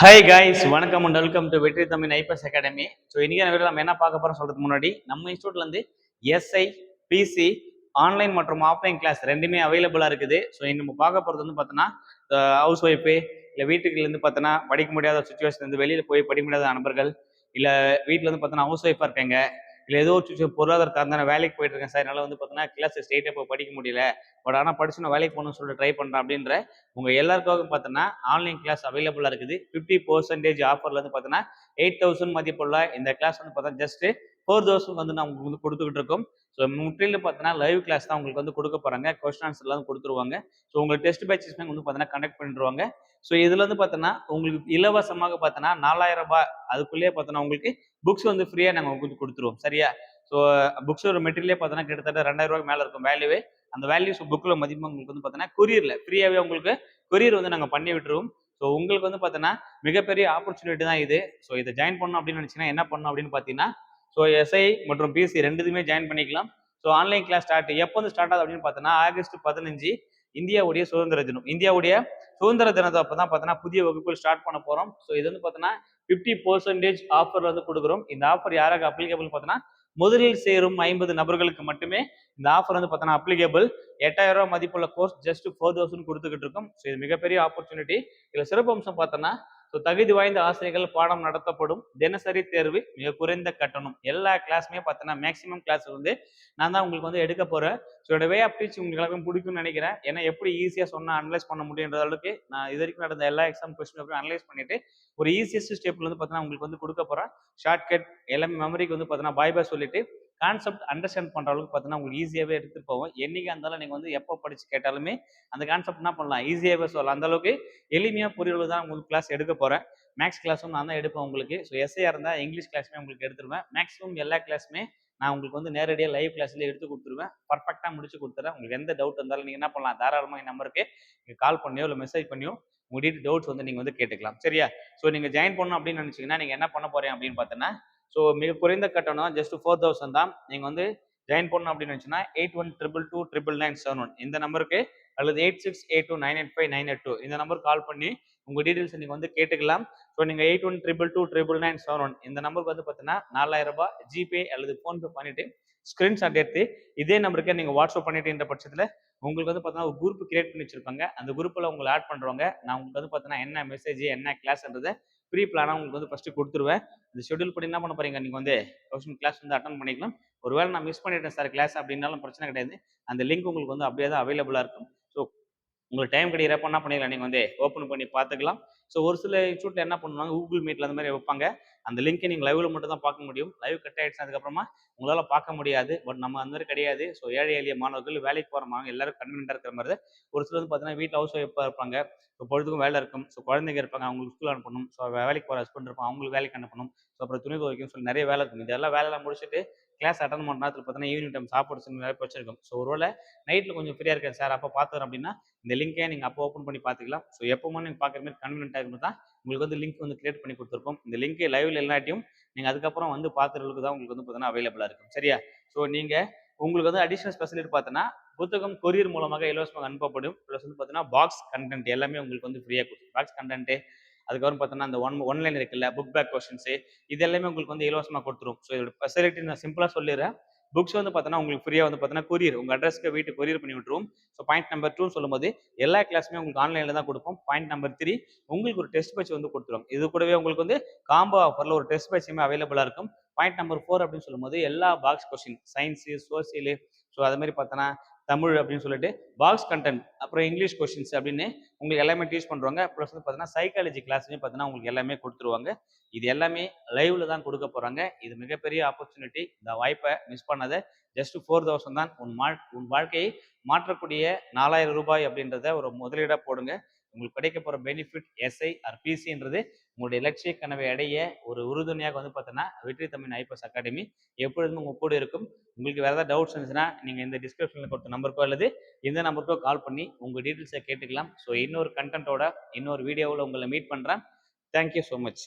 High guys வணக்கம் and welcome to Vetri Tamil IPS academy so இன்னைக்கு நம்ம நம்ம என்ன பார்க்க போறோம் சொல்றதுக்கு முன்னாடி நம்ம இன்ஸ்டியூட்லேருந்து எஸ்ஐ பிசி ஆன்லைன் மற்றும் ஆஃப்லைன் கிளாஸ் ரெண்டுமே அவைலபிளாக இருக்குது. ஸோ நம்ம பார்க்க போகிறது வந்து பார்த்தோன்னா ஹவுஸ் ஒய்ஃபு இல்லை வீட்டுக்குலேருந்து பார்த்தோன்னா படிக்க முடியாத சுச்சுவேஷன் வெளியில் போய் படிக்க முடியாத நண்பர்கள் இல்லை வீட்டில் வந்து பார்த்தோன்னா ஹவுஸ் ஒய்ஃபாக இருக்காங்க. இல்லை ஏதோ ஒரு பொருளாதார காரணம் வேலைக்கு போயிட்டு இருக்கேன் சார். என்னால் வந்து பார்த்தோன்னா கிளாஸ் ஸ்டேட்டை இப்போ படிக்க முடியல. பட் ஆனால் படிச்சு நான் வேலைக்கு போகணும்னு சொல்லிட்டு ட்ரை பண்ணுறேன் அப்படின்ற உங்கள் எல்லாருக்காகவும் பார்த்தோன்னா ஆன்லைன் கிளாஸ் அவைலபிளாக இருக்குது. ஃபிஃப்டி பர்சன்டேஜ் ஆஃபரில் வந்து பார்த்தோன்னா எயிட் தௌசண்ட் மதிப்புள்ள இந்த கிளாஸ் வந்து பார்த்தா ஜஸ்ட்டு ஃபோர் தௌசண்ட் வந்து நான் உங்களுக்கு வந்து கொடுத்துக்கிட்டு இருக்கோம் ஸோ முற்றிலும் பார்த்தீங்கன்னா லைவ் கிளாஸ் தான் உங்களுக்கு வந்து கொடுக்க போகிறாங்க கொஸ்டின் ஆன்சர்லாம் கொடுத்துருவாங்க. ஸோ உங்களுக்கு டெஸ்ட் பேச்சஸ் வந்து பார்த்தீங்கன்னா கனெக்ட் பண்ணிடுவாங்க. ஸோ இதில் வந்து பார்த்தோன்னா உங்களுக்கு இலவசமாக பார்த்தோன்னா நாலாயிரம் ரூபாய் அதுக்குள்ளேயே பார்த்தோன்னா உங்களுக்கு புக்ஸ் வந்து ஃப்ரீயாக நாங்கள் உங்களுக்கு கொடுத்துருவோம். சரியா? ஸோ புக்ஸ் ஒரு மெட்டீரியலே பார்த்தோன்னா கிட்டத்தட்ட ரெண்டாயிரம் ரூபாய்க்கு மேலே இருக்கும் வேல்யூவே அந்த வேல்யூஸ் புக்கில் மதிப்பு உங்களுக்கு வந்து பார்த்தோன்னா கொரியரில் ஃப்ரீயாகவே உங்களுக்கு கொரியர் வந்து நாங்கள் பண்ணி விட்டுருவோம். ஸோ உங்களுக்கு வந்து பார்த்தோன்னா மிகப்பெரிய ஆப்பர்ச்சுனிட்டி தான் இது. ஸோ இதை ஜாயின் பண்ணணும் அப்படின்னு நினச்சிங்கன்னா என்ன பண்ணணும் அப்படின்னு பார்த்தீங்கன்னா ஸோ எஸ்ஐ மற்றும் பிசி ரெண்டுதுமே ஜாயின் பண்ணிக்கலாம். ஸோ ஆன்லைன் கிளாஸ் ஸ்டார்ட் எப்போ வந்து ஸ்டார்ட் ஆகுது அப்படின்னு பார்த்தோன்னா ஆகஸ்ட் பதினஞ்சு இந்தியாவுடைய சுதந்திர தினம். இந்தியாவுடைய சுதந்திர தினத்தை அப்போ தான் பார்த்தோன்னா புதிய வகுப்புகள் ஸ்டார்ட் பண்ண போகிறோம் ஸோ இது வந்து பார்த்தோன்னா ஃபிஃப்டி பர்சன்டேஜ் ஆஃபர் வந்து கொடுக்குறோம். இந்த ஆஃபர் யாராக அப்ளிகபிள் பார்த்தோன்னா முதலில் சேரும் ஐம்பது நபர்களுக்கு மட்டுமே இந்த ஆஃபர் வந்து பார்த்தோன்னா அப்ளிகபிள் எட்டாயிரம் ரூபாய் மதிப்புள்ள கோர்ஸ் ஜஸ்ட் ஃபோர் தௌசண்ட் கொடுத்துக்கிட்டு இருக்கும். ஸோ இது மிகப்பெரிய ஆப்பர்ச்சுனிட்டி இதில் சிறப்பு அம்சம் பார்த்தோன்னா ஸோ தகுதி வாய்ந்த ஆசிரியர்கள் பாடம் நடத்தப்படும். தினசரி தேர்வு மிக குறைந்த கட்டணம். எல்லா கிளாஸுமே பார்த்தோன்னா மேக்ஸிமம் கிளாஸ் வந்து நான் தான் உங்களுக்கு வந்து எடுக்க போகிறேன் ஸோ வே ஆஃப் டீச்சிங் உங்களுக்கு எல்லாருக்கும் பிடிக்கும்னு நினைக்கிறேன். ஏன்னா எப்படி ஈஸியாக சொன்னால் அனலைஸ் பண்ண முடியுன்ற அளவுக்கு நான் இது வரைக்கும் நடந்த எல்லா எக்ஸாம் கொஸ்டின் பேப்பரும் அனலைஸ் பண்ணிட்டு ஒரு ஈஸியஸ்ட் ஸ்டெப்ல வந்து பார்த்தீங்கன்னா உங்களுக்கு வந்து கொடுக்க போகிறேன் ஷார்ட்கட் எல்லாமே மெமரிக்கு வந்து பார்த்தீங்கன்னா பாய் பாய் சொல்லிட்டு கான்செப்ட் அண்டர்ஸ்டாண்ட் பண்ணுற அளவுக்கு பார்த்தீங்கன்னா உங்களுக்கு ஈஸியாகவே எடுத்துகிட்டு போவோம் என்றைக்கு இருந்தாலும் நீங்கள் வந்து எப்போ படித்து கேட்டாலுமே அந்த கான்செப்ட் என்ன பண்ணலாம்? ஈஸியாகவே சொல்லலாம். அந்த அளவுக்கு எளிமையாக புரியல தான் உங்களுக்கு கிளாஸ் எடுக்க போகிறேன் மேக்ஸ் கிளாஸும் நான் தான் எடுப்பேன் உங்களுக்கு. ஸோ எஸ்ஐயாக இருந்தால் இங்கிலீஷ் கிளாஸுமே உங்களுக்கு எடுத்துருவேன். மேக்ஸிமம் எல்லா கிளாஸுமே நான் உங்களுக்கு வந்து நேரடியாக லைவ் கிளாஸ்லேயே எடுத்து கொடுத்துருவேன். பர்ஃபெக்டாக முடிச்சு கொடுத்துறேன். உங்களுக்கு எந்த டவுட் இருந்தாலும் நீங்கள் என்ன பண்ணலாம்? தாராளமாக என் நம்பருக்கு நீங்கள் கால் பண்ணியோ இல்லை மெசேஜ் பண்ணியோ உங்கள் டீட்டெயில் டவுட்ஸ் வந்து நீங்கள் வந்து கேட்டுக்கலாம். சரியா? ஸோ நீங்கள் ஜாயின் பண்ணணும் அப்படின்னு நினச்சிங்கன்னா நீங்கள் என்ன பண்ண போகிறேன் அப்படின்னு பார்த்தோன்னா ஸோ மிக குறைந்த கட்டணம் ஜஸ்ட் ஃபோர் தௌசண்ட் தான். நீங்கள் வந்து ஜாயின் பண்ணணும் அப்படின்னு வச்சுன்னா eight one triple two triple nine seven one இந்த நம்பருக்கு அல்லது eight six eight two nine eight five nine eight two இந்த நம்பருக்கு கால் பண்ணி உங்கள் டீட்டெயில்ஸ் நீங்கள் வந்து கேட்டுக்கலாம். ஸோ நீங்கள் eight one triple two triple nine seven one இந்த நம்பருக்கு வந்து பார்த்தீங்கன்னா நாலாயிரம் ரூபாய் ஜிபே அல்லது ஃபோன்பே பண்ணிவிட்டு ஸ்க்ரீன்ஷாட் எடுத்து இதே நம்பருக்கே நீங்கள் வாட்ஸ்அப் பண்ணிட்டுன்ற பட்சத்தில் உங்களுக்கு வந்து பார்த்தீங்கன்னா ஒரு குரூப் கிரியேட் பண்ணி வச்சிருப்பாங்க. அந்த குரூப்பில் உங்களை ஆட் பண்ணுறவங்க நான் உங்களுக்கு வந்து பார்த்தீங்கன்னா என்ன மெசேஜ் என்ன கிளாஸ்ன்றதை ப்ரீ பிளானாக உங்களுக்கு வந்து ஃபஸ்ட்டு கொடுத்துருவேன். இந்த ஷெடியூல் பண்ணி என்ன பண்ண போறீங்க? நீங்கள் வந்து கோஷன் கிளாஸ் வந்து அட்டன் பண்ணிக்கலாம். ஒருவேளை நான் மிஸ் பண்ணிட்டேன் சார் கிளாஸ் அப்படின்னாலும் பிரச்சனை கிடையாது. அந்த லிங்க் உங்களுக்கு வந்து அப்படியே தான் அவைலபிளாக இருக்கும். ஸோ உங்களுக்கு டைம் கிடையிறப்ப என்ன பண்ணிக்கலாம் நீங்கள் வந்து ஓப்பன் பண்ணி பார்த்துக்கலாம். ஸோ ஒரு சில இன்ஸ்டியூட்ல என்ன பண்ணுவாங்க? கூகுள் மீட்ல அந்த மாதிரி வைப்பாங்க. அந்த லிங்கை நீங்கள் லைவ்ல மட்டும் தான் பார்க்க முடியும். லைவ் கட் ஆயிடுச்சு அதுக்கப்புறமா உங்களால் பார்க்க முடியாது. பட் நம்ம அந்த மாதிரி கிடையாது. ஸோ ஏழை எளிய மாணவர்கள் வேலைக்கு போகிற மாணவங்க எல்லாரும் கன்வீனியாக இருக்கிற மாதிரி ஒரு சிலர் வந்து பார்த்தீங்கன்னா வீட்டில் ஹவுஸ் ஒய்ஃபாக இருப்பாங்க. ஸோ பொழுதுக்கும் வேலை இருக்கும். ஸோ குழந்தைங்க இருப்பாங்க. அவங்களுக்கு ஸ்கூல் அனுப்பணும். ஸோ வேலைக்கு போகிற ஹஸ்பண்ட் இருப்பாங்க. அவங்களுக்கு வேலைக்கு அனுப்பணும். ஸோ அப்புறம் துணி துவைக்கும் சொல்லி நிறைய வேலை இருக்கும். இதெல்லாம் வேலைலாம் முடிச்சுட்டு கிளாஸ் அட்டன் பண்ண நேரத்தில் பார்த்தீங்கன்னா ஈவினிங் டைம் சாப்பாடு சொல்லி நிறைய வச்சிருக்கும் ஸோ ஒருவேளை நைட்டில் கொஞ்சம் ஃப்ரீயாக இருக்கேன் சார் அப்போ பார்த்துறேன் அப்படின்னா இந்த லிங்கை நீங்கள் அப்போ ஓப்பன் பண்ணி பார்த்துக்கலாம் ஸோ எப்போமா நீங்கள் பார்க்குற மாதிரி கன்வீனியன்ட்டாக இருக்கும் தான் உங்களுக்கு வந்து லிங்க் வந்து கிரியேட் பண்ணி கொடுத்துருப்போம். இந்த லிங்க் லைவ்ல எல்லாட்டையும் நீங்கள் அதுக்கப்புறம் வந்து பார்த்துறதுக்கு தான் உங்களுக்கு வந்து பார்த்தீங்கன்னா அவைலபிளாக இருக்கும். சரியா? ஸோ நீங்கள் உங்களுக்கு வந்து அடிஷனல் ஸ்பெசிலிட்டி பார்த்தோன்னா புத்தகம் கொரியர் மூலமாக இலவசமாக அனுப்பப்படும். ப்ளஸ் வந்து பார்த்தீங்கன்னா பாக்ஸ் கண்டென்ட் எல்லாமே உங்களுக்கு வந்து ஃப்ரீயாக கொடுக்கும் பாக்ஸ் கண்டென்ட்டு அதுக்கப்புறம் பார்த்தோன்னா அந்த ஒன் ஒன்லைன் இருக்குல்ல புக் பேக் கொஸ்டின்ஸு இது எல்லாமே உங்களுக்கு வந்து இலவசமாக கொடுத்துரும். ஸோ இதோட ஃபெசிலிட்டி நான் சிம்பிளாக சொல்லிடுறேன். புக்ஸ் வந்து பார்த்தோன்னா உங்களுக்கு ஃப்ரீயாக வந்து பார்த்தீங்கன்னா கொரியர் உங்கள் அட்ரஸ்க்கு வீட்டு கொரியர் பண்ணி விட்டுருவோம் ஸோ பாயிண்ட் நம்பர் டூன்னு சொல்லும்போது எல்லா கிளாஸுமே உங்களுக்கு ஆன்லைனில் தான் கொடுப்போம். பாயிண்ட் நம்பர் த்ரீ உங்களுக்கு ஒரு டெஸ்ட் பேட்ச் வந்து கொடுத்துருவோம் இது கூடவே உங்களுக்கு வந்து காம்போ ஆஃபரில் ஒரு டெஸ்ட் பேட்சுமே அவைலபிளாக இருக்கும். பாயிண்ட் நம்பர் ஃபோர் அப்படின்னு சொல்லும்போது எல்லா box question science social so அது மாதிரி பார்த்தோன்னா தமிழ் அப்படின்னு சொல்லிட்டு பாக்ஸ் கண்டென்ட் அப்புறம் இங்கிலீஷ் கொஷின்ஸ் அப்படின்னு உங்களுக்கு எல்லாமே டீச் பண்ணுவாங்க ப்ளஸ் வந்து பார்த்தீங்கன்னா சைக்காலஜி கிளாஸ்லேயும் பார்த்தீங்கன்னா உங்களுக்கு எல்லாமே கொடுத்துருவாங்க. இது எல்லாமே லைவ்ல தான் கொடுக்க போகிறாங்க இது மிகப்பெரிய ஆப்பர்ச்சுனிட்டி இந்த வாய்ப்பை மிஸ் பண்ணதை. ஜஸ்ட் ஃபோர் தௌசண்ட் தான் உன் மா உன் வாழ்க்கையை மாற்றக்கூடிய நாலாயிரம் ரூபாய் அப்படின்றத ஒரு முதலீடாக போடுங்க. உங்களுக்கு கிடைக்க போகிற பெனிஃபிட் எஸ்ஐ ஆர் பிசின்றது உங்களுடைய இலட்சிய கனவை அடைய ஒரு உறுதுணையாக வந்து பார்த்தோன்னா வெற்றி தமிழ் ஐபிஎஸ் அகாடமி எப்பொழுதும் உங்கள் கூட இருக்கும். உங்களுக்கு வேறு ஏதாவது டவுட்ஸ் இருந்துச்சுன்னா நீங்கள் இந்த டிஸ்கிரிப்ஷனில் கொடுத்த நம்பருக்கோ அல்லது இந்த நம்பருக்கோ கால் பண்ணி உங்கள் டீட்டெயில்ஸை கேட்டுக்கலாம். ஸோ இன்னொரு கண்டென்ட்டோட இன்னொரு வீடியோவில் உங்களை மீட் பண்ணுறேன் தேங்க்யூ ஸோ மச்